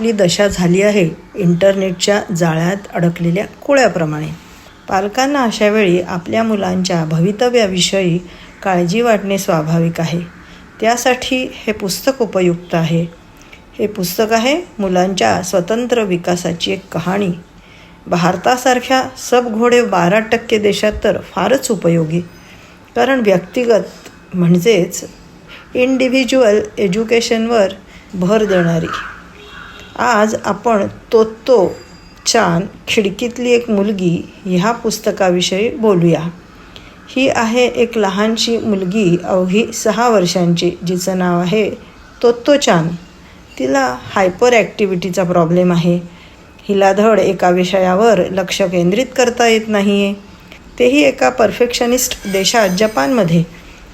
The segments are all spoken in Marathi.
आपली दशा झाली आहे. इंटरनेटच्या जाळ्यात अडकलेल्या कोळ्याप्रमाणे. पालकांना अशावेळी आपल्या मुलांच्या भवितव्याविषयी काळजी वाटणे स्वाभाविक आहे. त्यासाठी हे पुस्तक उपयुक्त आहे. हे पुस्तक आहे मुलांच्या स्वतंत्र विकासाची एक कहाणी. भारतासारख्या सब घोडे बारा टक्के देशात तर फारच उपयोगी. कारण व्यक्तिगत म्हणजेच इंडिव्हिज्युअल एज्युकेशनवर भर देणारी. आज आपण तोत्तो चान खिडकीतली एक मुलगी ह्या पुस्तकाविषयी बोलूया. ही आहे एक लहानशी मुलगी अवघी सहा वर्षांची जिचं नाव आहे तोत्तो चान तिला हायपर ॲक्टिव्हिटीचा प्रॉब्लेम आहे. हिला धड एका विषयावर लक्ष केंद्रित करता येत नाही आहे तेही एका परफेक्शनिस्ट देशात जपानमध्ये.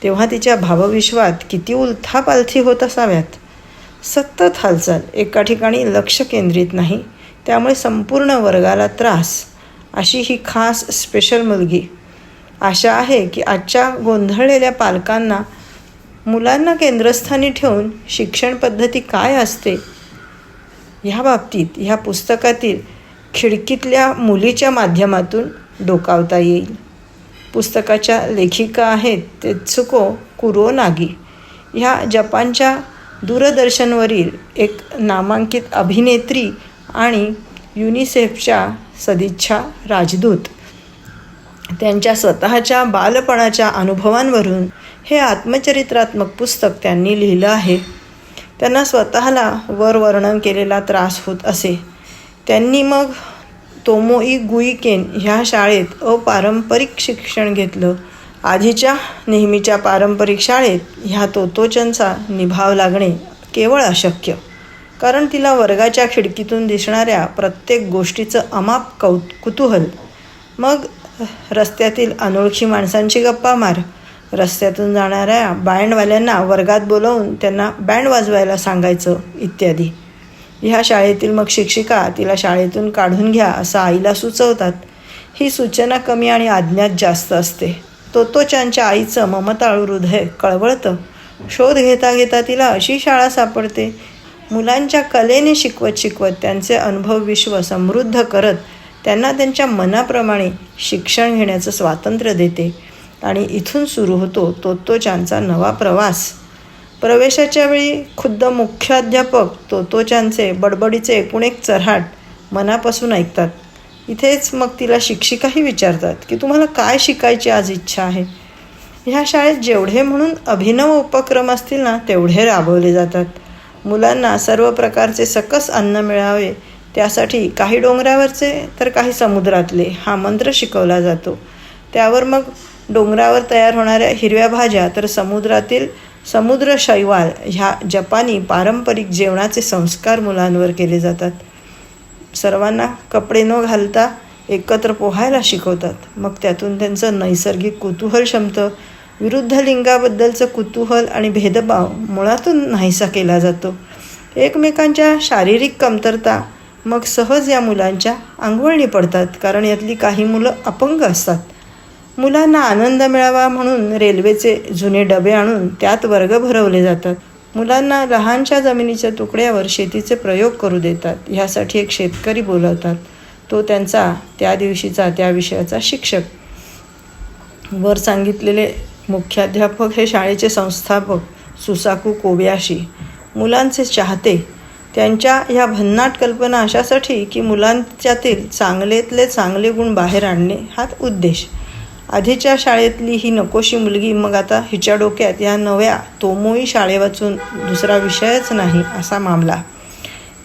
तेव्हा तिच्या भावविश्वात किती उलथापालथी होत असाव्यात. सतत हालचाल. एका ठिकाणी लक्ष केंद्रित नाही त्यामुळे संपूर्ण वर्गाला त्रास अशी ही खास स्पेशल मुलगी. आशा आहे की आजच्या गोंधळलेल्या पालकांना मुलांना केंद्रस्थानी ठेवून शिक्षण पद्धती काय असते ह्या बाबतीत ह्या पुस्तकातील खिडकीतल्या मुलीच्या माध्यमातून डोकावता येईल. पुस्तकाच्या लेखिका आहेत तेत्सुको कुरोनागी. ह्या जपानच्या दूरदर्शनवरील एक नामांकित अभिनेत्री आणि युनिसेफच्या सदिच्छा राजदूत. त्यांच्या स्वतःच्या बालपणाच्या अनुभवांवरून हे आत्मचरित्रात्मक पुस्तक त्यांनी लिहिलं आहे. त्यांना स्वतःला वर वर्णन केलेला त्रास होत असे. त्यांनी मग तोमोई गुईकेन ह्या शाळेत अपारंपरिक शिक्षण घेतलं. आधीच्या नेहमीच्या पारंपरिक शाळेत ह्या तोतोचनचा निभाव लागणे केवळ अशक्य. कारण तिला वर्गाच्या खिडकीतून दिसणाऱ्या प्रत्येक गोष्टीचं अमाप कौ कुतूहल. मग रस्त्यातील अनोळखी माणसांची गप्पा मार. रस्त्यातून जाणाऱ्या बँडवाल्यांना वर्गात बोलवून त्यांना बँड वाजवायला सांगायचं इत्यादी. ह्या शाळेतील मग शिक्षिका तिला शाळेतून काढून घ्या असं आईला सुचवतात. ही सूचना कमी आणि आज्ञात जास्त असते. तोतोचांच्या आईचं ममताळू हृदय कळवळतं. शोध घेता घेता तिला अशी शाळा सापडते. मुलांच्या कलेने शिकवत शिकवत त्यांचे अनुभव विश्व समृद्ध करत त्यांना त्यांच्या मनाप्रमाणे शिक्षण घेण्याचं स्वातंत्र्य देते. आणि इथून सुरू होतो तोत्तोचांचा नवा प्रवास. प्रवेशाच्या वेळी खुद्द मुख्याध्यापक तोतोचांचे बडबडीचे एकूण एक चरहाट मनापासून ऐकतात. इथेच मग तिला शिक्षिकाही विचारतात की तुम्हाला काय शिकायची आज इच्छा आहे? ह्या शाळेत जेवढे म्हणून अभिनव उपक्रम असतील ना तेवढे राबवले जातात. मुलांना सर्व प्रकारचे सकस अन्न मिळावे त्यासाठी काही डोंगरावरचे तर काही समुद्रातले हा मंत्र शिकवला जातो. त्यावर मग डोंगरावर तयार होणाऱ्या हिरव्या भाज्या तर समुद्रातील समुद्र शैवाल ह्या जपानी पारंपरिक जेवणाचे संस्कार मुलांवर केले जातात. सर्वांना कपडे न घालता एकत्र पोहायला शिकवतात. मग त्यातून त्यांचं नैसर्गिक कुतूहल क्षमतं विरुद्ध लिंगाबद्दलचं कुतूहल आणि भेदभाव मुळातून नाहीसा केला जातो. एकमेकांच्या शारीरिक कमतरता मग सहज या मुलांच्या अंगवळणी पडतात कारण यातली काही मुलं अपंग असतात. मुलांना आनंद मिळावा म्हणून रेल्वेचे जुने डबे आणून त्यात वर्ग भरवले जातात. मुलांना लहानशा जमिनीच्या तुकड्यावर शेतीचे प्रयोग करू देतात. ह्यासाठी एक शेतकरी बोलवतात. तो त्यांचा त्या दिवशीचा त्या विषयाचा शिक्षक. वर सांगितलेले मुख्याध्यापक हे शाळेचे संस्थापक सुसाकू कोब्याशी. मुलांचे चाहते. त्यांच्या ह्या भन्नाट कल्पना अशासाठी की मुलांच्यातील चांगलेतले चांगले गुण बाहेर आणणे हा उद्देश. आधीच्या शाळेतली ही नकोशी मुलगी मग आता हिच्या डोक्यात या नव्या तोमोई शाळे वाचून दुसरा विषयच नाही असा मामला.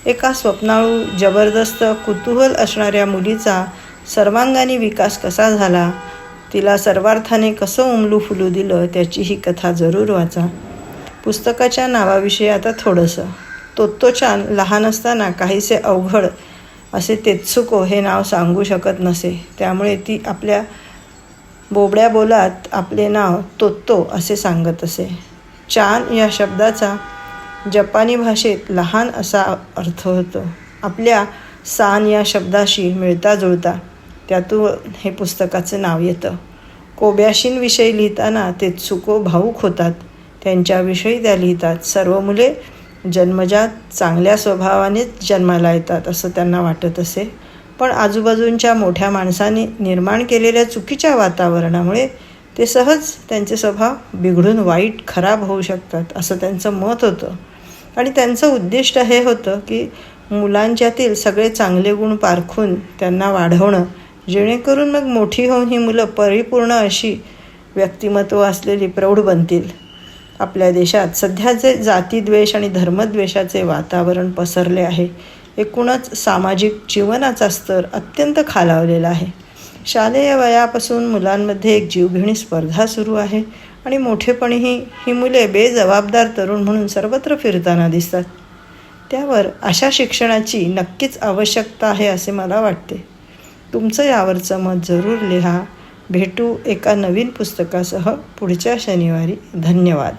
एका स्वप्नाळू जबरदस्त कुतूहल असणाऱ्या मुलीचा सर्वांगाने विकास कसा झाला? तिला सर्वार्थाने कसं उमलू फुलू दिलं त्याची ही कथा जरूर वाचा. पुस्तकाच्या नावाविषयी आता थोडंसं. तोत्तोचान लहान असताना काहीसे अवघड असे तेत्सुको हे नाव सांगू शकत नसे. त्यामुळे ती आपल्या बोबड्या बोलात आपले नाव तोत्तो असे सांगत असे. चान या शब्दाचा जपानी भाषेत लहान असा अर्थ होतो. आपल्या सान या शब्दाशी मिळता जुळता त्यातून हे पुस्तकाचं नाव येतं. कोब्याशींविषयी लिहिताना ते चुको भाऊक होतात. त्यांच्याविषयी त्या लिहितात. सर्व मुले जन्मजात चांगल्या स्वभावानेच जन्माला येतात असं त्यांना वाटत असे. पण आजूबाजूंच्या मोठ्या माणसांनी निर्माण केलेल्या चुकीच्या वातावरणामुळे ते सहज त्यांचे स्वभाव बिघडून वाईट खराब होऊ शकतात असं त्यांचं मत होतं. आणि त्यांचं उद्दिष्ट हे होतं की मुलांच्यातील सगळे चांगले गुण पारखून त्यांना वाढवणं जेणेकरून मग मोठी होऊन ही मुलं परिपूर्ण अशी व्यक्तिमत्व असलेली प्रौढ बनतील. आपल्या देशात सध्या जे जातीद्वेष आणि धर्मद्वेषाचे वातावरण पसरले आहे एकूणच सामाजिक जीवनाचा स्तर अत्यंत खालावलेला आहे. शालेय वयापासून मुलांमध्ये एक जीवघेणी स्पर्धा सुरू आहे आणि मोठेपणीही ही मुले बेजबाबदार तरुण म्हणून सर्वत्र फिरताना दिसतात. त्यावर अशा शिक्षणाची नक्कीच आवश्यकता आहे असे मला वाटते. तुमचं यावरचं मत जरूर लिहा. भेटू एका नवीन पुस्तकासह पुढच्या शनिवारी. धन्यवाद.